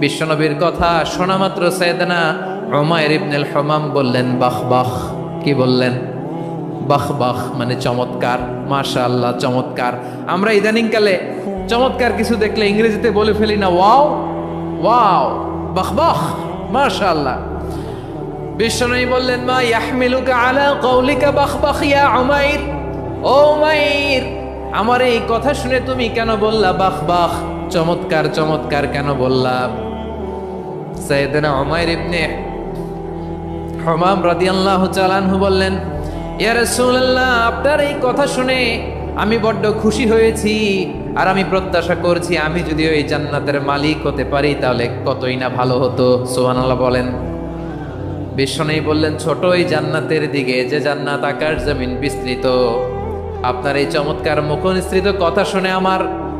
বিশ্বনবীর কথা শোনা মাত্র সৈয়দনা উমাইর ইবনুল হমাম বললেন, বাহ বাহ। কি বললেন? বাহ বাহ মানে চমৎকার মাশা আল্লাহ চমৎকার। আমরা ইদানিংকালে চমৎকার কিছু দেখলে ইংরেজিতে বলে ফেলি না, ওয়াও ওয়াও, বাহ বাহ মাশা আল্লাহ বিশ্বনবী বললেন, মা ইয়াহমিলুকা আলা কওলিকা বাহ বাহ ইয়া উমাইর। ও উমাইর, আমার এই কথা শুনে তুমি কেন বললা বাহ বাহ? চমৎকার চমৎকার কেন বললা? সাইয়েদনা উমাইর ইবনে হমাম রাদিয়াল্লাহু চালানহু বললেন, ইয়া রাসূলুল্লাহ, আপনার এই কথা শুনে আমি বড্ড খুশি হয়েছি আর আমি প্রত্যাশা করছি আমি যদি ওই জান্নাতের মালিক হতে পারি তাহলে কতই না ভালো হতো। সুবহানাল্লাহ বলেন। বিশ্বনেই বললেন, ছোট ওই জান্নাতের দিকে, যে জান্নাত আকাশ জমিন বিস্তৃত। আপনার এই চমৎকার মুখ মুখনিসৃত কথা শুনে আমার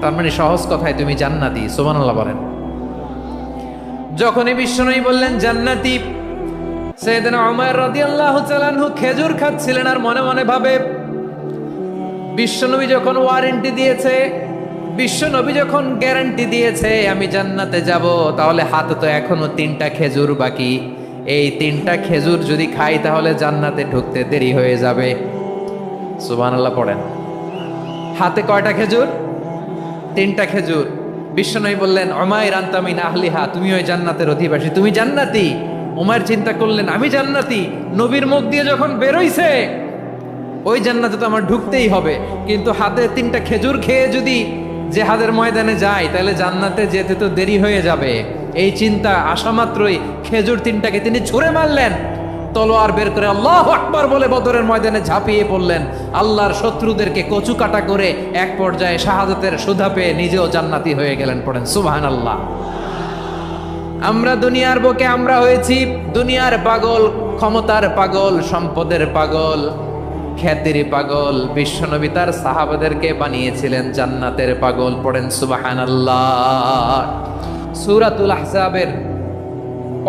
তার মানে সহজ কথায় তুমি জান্নাতি সোমানাল্লাহ বলেন। যখনই বিশ্বনবী বললেন, জান্নাতি। সেদিন অমর রাদিয়াল্লাহু তাআলাহু খেজুর খাচ্ছিলেন আর মনে মনে ভাবে বিশ্বনবী যখন ওয়ারেন্টি দিয়েছে বিশ্বনবী যখন গ্যারান্টি দিয়েছে, আমি জান্নাতে যাব, তাহলে হাতে তো এখনও তিনটা খেজুর বাকি। এই তিনটা খেজুর যদি খাই, তাহলে জান্নাতে ঢুকতে দেরি হয়ে যাবে। সুবহানাল্লাহ পড়েন। হাতে কয়টা খেজুর? তিনটা খেজুর। বিশ্বনবী বললেন অমায় রান্তামিন আহলিহা তুমি ওই জান্নাতের অধিবাসী। তুমি জান্নাতি। ওমার চিন্তা করলেন, আমি জান্নাতি। নবীর মুখ দিয়ে যখন বেরোইছে, ওই জান্নাতে তো আমার ঢুকতেই হবে। কিন্তু হাতে তিনটা খেজুর খেয়ে যদি যে জেহাদের ময়দানে যাই তাহলে জান্নাতে যেতে তো দেরি হয়ে যাবে। এই চিন্তা আসা মাত্রই খেজুর তিনটাকে তিনি ছুঁড়ে মারলেন। তলোয়ার বের করে আল্লাহ আকবার বলে বদরের ময়দানে ঝাঁপিয়ে পড়লেন। আল্লাহর শত্রুদেরকে কচু কাটা করে এক পর্যায়ে শাহাদাতের সুধা পেয়ে নিজেও জান্নাতি হয়ে গেলেন পড়েন। সুবাহান আল্লাহ আমরা দুনিয়ার বুকে আমরা হয়েছি, দুনিয়ার পাগল, ক্ষমতার পাগল, সম্পদের পাগল, খ্যাতির পাগল, বিশ্বনবী তার সাহাবাদেরকে বানিয়েছিলেন জান্নাতের পাগল, পড়েন সুবাহান আল্লাহ সুরাতুল আহজাবের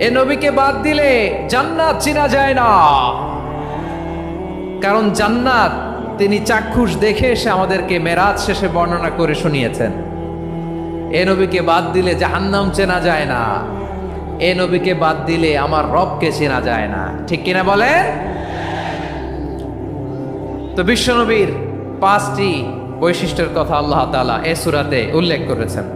এ নবীকে বাদ দিলে জান্নাত চিনা যায় না। কারণ জান্নাত, তিনি চাক্ষুষ দেখে এসে আমাদেরকে মেরাজ শেষে বর্ণনা করে শুনিয়েছেন। এ নবীকে বাদ দিলে জাহান্নাম চেনা যায় না। এ নবীকে বাদ দিলে আমার রবকে চেনা যায় না। ঠিক কিনা বলে তো বিশ্বনবীর পাঁচটি বৈশিষ্ট্যের কথা আল্লাহ তাআলা এ সুরাতে উল্লেখ করেছেন।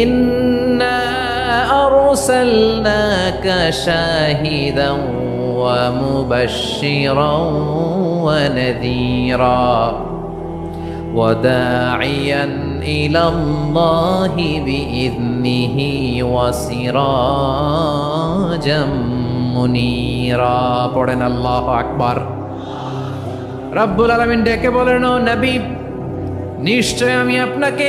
ইন্না আরসালনাকা শাহিদান ওয়া মুবাশশিরান ওয়া নাযীরা وداعيا إلى الله بإذنه وسراجا منيرا পড়েন আল্লাহ আকবার রব্বুল আলমিন ডেকে বলেন "ও নবী নিশ্চয় আমি আপনাকে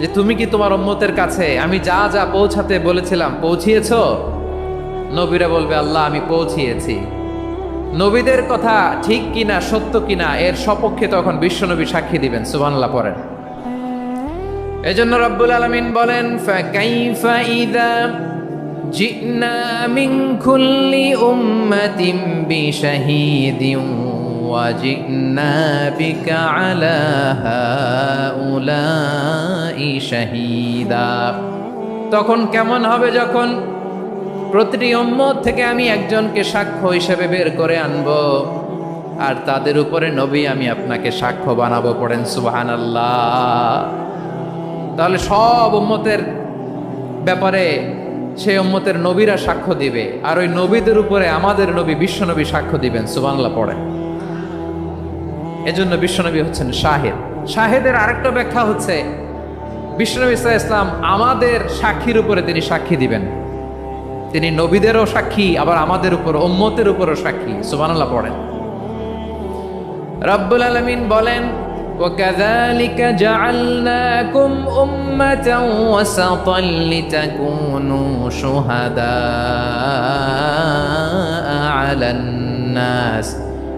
যে তুমি কি তোমার উম্মতের কাছে, আমি যা যা পৌঁছাতে বলেছিলাম, পৌঁছিয়েছ? নবীরা বলবে, আল্লাহ, আমি পৌঁছিয়েছি। নবীদের কথা ঠিক কিনা, সত্য কিনা, এর সপক্ষে তখন বিশ্বনবী সাক্ষী দিবেন, সুবহানাল্লাহ, পড়েন। এজন্য রব্বুল আলামিন বলেন জিনা মিন কুল্লি উম্মাতিন বিশাহিদিন وجئنا بك على هؤلاء شهيدا তখন কেমন হবে যখন প্রতিটি উম্মত থেকে আমি একজনকে সাক্ষ্য হিসেবে বের করে আনব আর তাদের উপরে নবী আমি আপনাকে সাক্ষ্য বানাবো পড়েন সুবাহান আল্লাহ তাহলে সব উম্মতের ব্যাপারে সেই উম্মতের নবীরা সাক্ষ্য দিবে আর ওই নবীদের উপরে আমাদের নবী বিশ্বনবী সাক্ষ্য দিবেন সুবাংলা পড়েন এজন্য বিশ্বনবী হচ্ছেন শাহেদ শাহেদের আরেকটা ব্যাখ্যা হচ্ছে বিশ্বনবী ইসলাম ইসলাম আমাদের সাক্ষীর উপরে তিনি সাক্ষী দিবেন তিনি নবীদেরও সাক্ষী আবার আমাদের উপর উম্মতের উপরও সাক্ষী সুবানাল্লাহ পড়েন রব্বুল আলমিন বলেন وكذلك جعلناكم أمة وسطا لتكونوا شهداء على الناس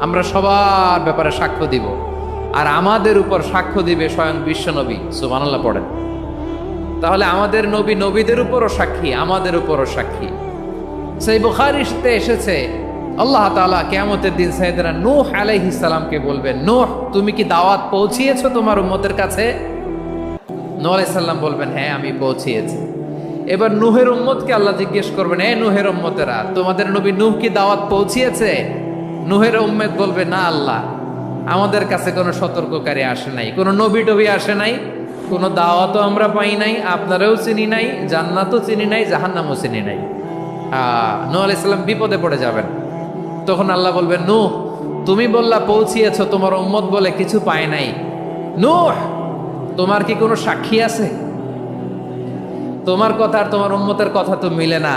আমরা সবার ব্যাপারে সাক্ষ্য দিব। আর আমাদের উপর সাক্ষ্য দিবে স্বয়ং বিশ্বনবী। সুবহান আল্লাহ পড়েন। তাহলে আমাদের নবী নবীদের উপরও সাক্ষী, আমাদের উপরও সাক্ষী। সেই বুখারিতে এসেছে। আল্লাহ তাআলা কেয়ামতের দিন সাইয়েদনা নূহ আলাইহিস সালামকে বলবেন, নূহ, তুমি কি দাওয়াত পৌঁছিয়েছো তোমার উম্মতের কাছে? নূহ আলাইহিস সালাম বলবেন হ্যাঁ আমি পৌঁছিয়েছি। এবার নুহের উম্মতকে আল্লাহ জিজ্ঞেস করবেন, এ নূহের উম্মতেরা, তোমাদের নবী নুহ কি দাওয়াত পৌঁছিয়েছে? নূহের উম্মত বলবে, না আল্লাহ, আমাদের কাছে কোনো সতর্ককারী আসে নাই, কোনো নবী টবি আসে নাই, কোনো দাওয়াতও আমরা পাই নাই, আপনারাও চিনি নাই, জান্নাতও চিনি নাই, জাহান্নামও চিনি নাই। নূহ আলাইহিস সালাম বিপদে পড়ে যাবেন। তখন আল্লাহ বলবেন নু তুমি বললা পৌঁছিয়েছ, তোমার উম্মত বলে কিছু পায় নাই। নু তোমার কি কোনো সাক্ষী আছে? তোমার কথা আর তোমার উম্মতের কথা তো মিলে না।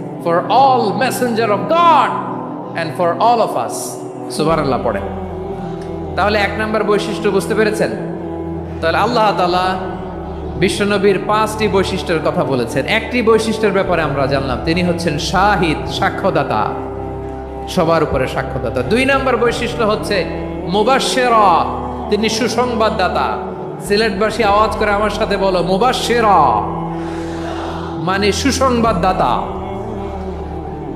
For all messenger of God and for all of us সুবহানাল্লাহ পড়েন। তাহলে এক নম্বর বৈশিষ্ট্য বুঝতে পেরেছেন? তাহলে আল্লাহ তাআলা বিশ্বনবীর পাঁচটি বৈশিষ্ট্যের কথা বলেছেন। একটি বৈশিষ্ট্যের ব্যাপারে আমরা জানলাম, তিনি হচ্ছেন শাহিদ, সাক্ষ্যদাতা। সবার উপরে সাক্ষ্যদাতা। দুই নম্বর বৈশিষ্ট্য হচ্ছে মুবাশেরা তিনি সুসংবাদদাতা। সিলেটবাসী আওয়াজ করে আমার সাথে বলো মুবাশেরা মানে সুসংবাদদাতা।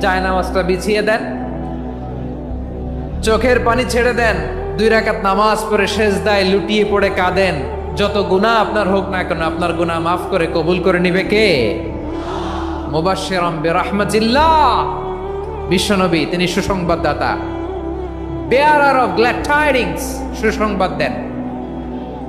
যায় নামাজটা বিছিয়ে দেন। চোখের পানি ছেড়ে দেন। দুই রাকাত নামাজ পড়ে শেষ দায় লুটিয়ে পড়ে কাঁদেন। যত গুনাহ আপনার হোক না কেন, আপনার গুনাহ মাফ করে কবুল করে নিবে কে? বিরহমাতিল্লাহ। বিশ্বনবী, তিনি সুসংবাদদাতা। বেয়ারার অফ গ্ল্যাড সুসংবাদ দেন।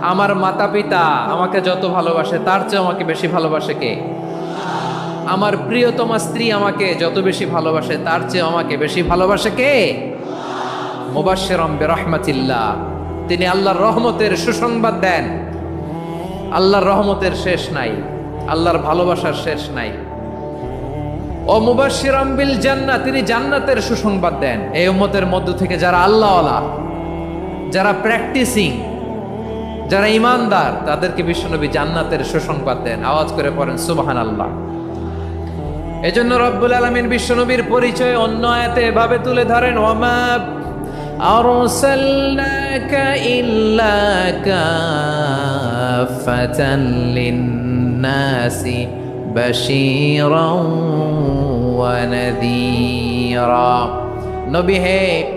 আমার মাতা পিতা আমাকে যত ভালোবাসে, তার চেয়ে আমাকে বেশি ভালোবাসে কে? আমার প্রিয়তমা স্ত্রী আমাকে যত বেশি ভালোবাসে, তার চেয়ে আমাকে বেশি ভালোবাসে কে? মুবাশশিরাম বিরহমাতিল্লাহ। তিনি আল্লাহর রহমতের সুসংবাদ দেন। আল্লাহর রহমতের শেষ নাই। আল্লাহর ভালোবাসার শেষ নাই। ও মুবাশশিরাম বিল জান্নাত তিনি জান্নাতের সুসংবাদ দেন। এই উম্মতের মধ্য থেকে যারা আল্লাহওয়ালা, যারা প্র্যাকটিসিং যারা ইমানদার তাদেরকে বিশ্বনবী জান্নাতের সুসংবাদ দেন আওয়াজ করে পড়েন সুবহান আল্লাহ এজন্য রব্বুল আলমিন বিশ্বনবীর পরিচয় অন্য আয়াতে এভাবে তুলে ধরেন ওমা أرسلناك إلا كافة للناس بشيرا ونذيرا নবী হে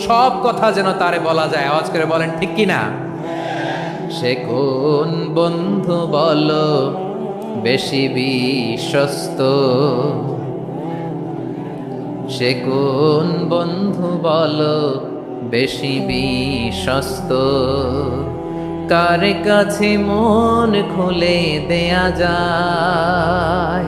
সব কথা যেন তারে বলা যায়। আওয়াজ করে বলেন, ঠিক কি না? সে কোন বন্ধু বলো, বেশি বিশ্বস্ত? সে কোন বন্ধু বল, বেশি বিশ্বস্ত? কার কাছে মন খুলে দেয়া যায়?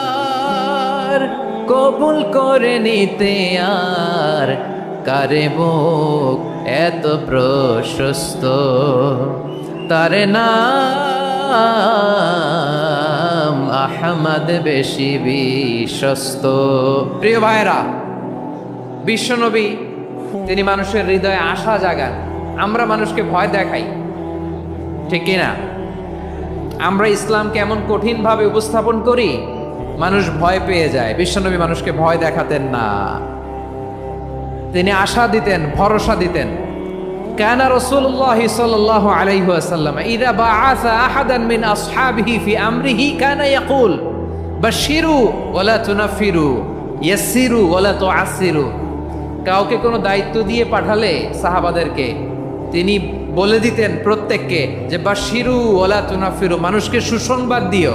কবুল করে নিতে আর কারে বুক এত প্রশস্ত? তার নাম আহমদ বেশি বিশ্বস্ত। প্রিয় ভাইরা বিশ্বনবী, তিনি মানুষের হৃদয়ে আশা জাগান। আমরা মানুষকে ভয় দেখাই। ঠিক কিনা? আমরা ইসলামকে এমন কঠিনভাবে উপস্থাপন করি মানুষ ভয় পেয়ে যায় বিশ্বনবী মানুষকে ভয় দেখাতেন না তিনি আশা দিতেন ভরসা দিতেন كان رسول الله صلى الله عليه وسلم إذا بعث أحدا من أصحابه في أمره كان يقول بشروا ولا تنفروا يسروا ولا تعسروا কাউকে কোনো দায়িত্ব দিয়ে পাঠালে সাহাবাদেরকে তিনি বলে দিতেন প্রত্যেককে যে বাশিরু ওলা তুনাফিরু মানুষকে সুসংবাদ দিও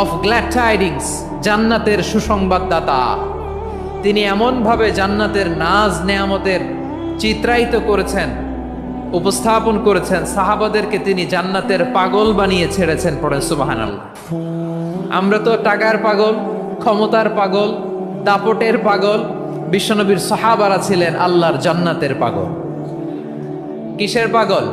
of glad tidings জান্নাতের সুসংবাদদাতা। তিনি এমনভাবে জান্নাতের নাজ নেয়ামতের চিত্রায়িত করেছেন, উপস্থাপন করেছেন, সাহাবাদেরকে তিনি জান্নাতের পাগল বানিয়ে ছেড়েছেন পড়েন সুবাহান আমরা তো টাকার পাগল, ক্ষমতার পাগল, দাপটের পাগল, বিশ্বনবীর সাহাবারা ছিলেন আল্লাহর জান্নাতের পাগল। কিসের পাগল?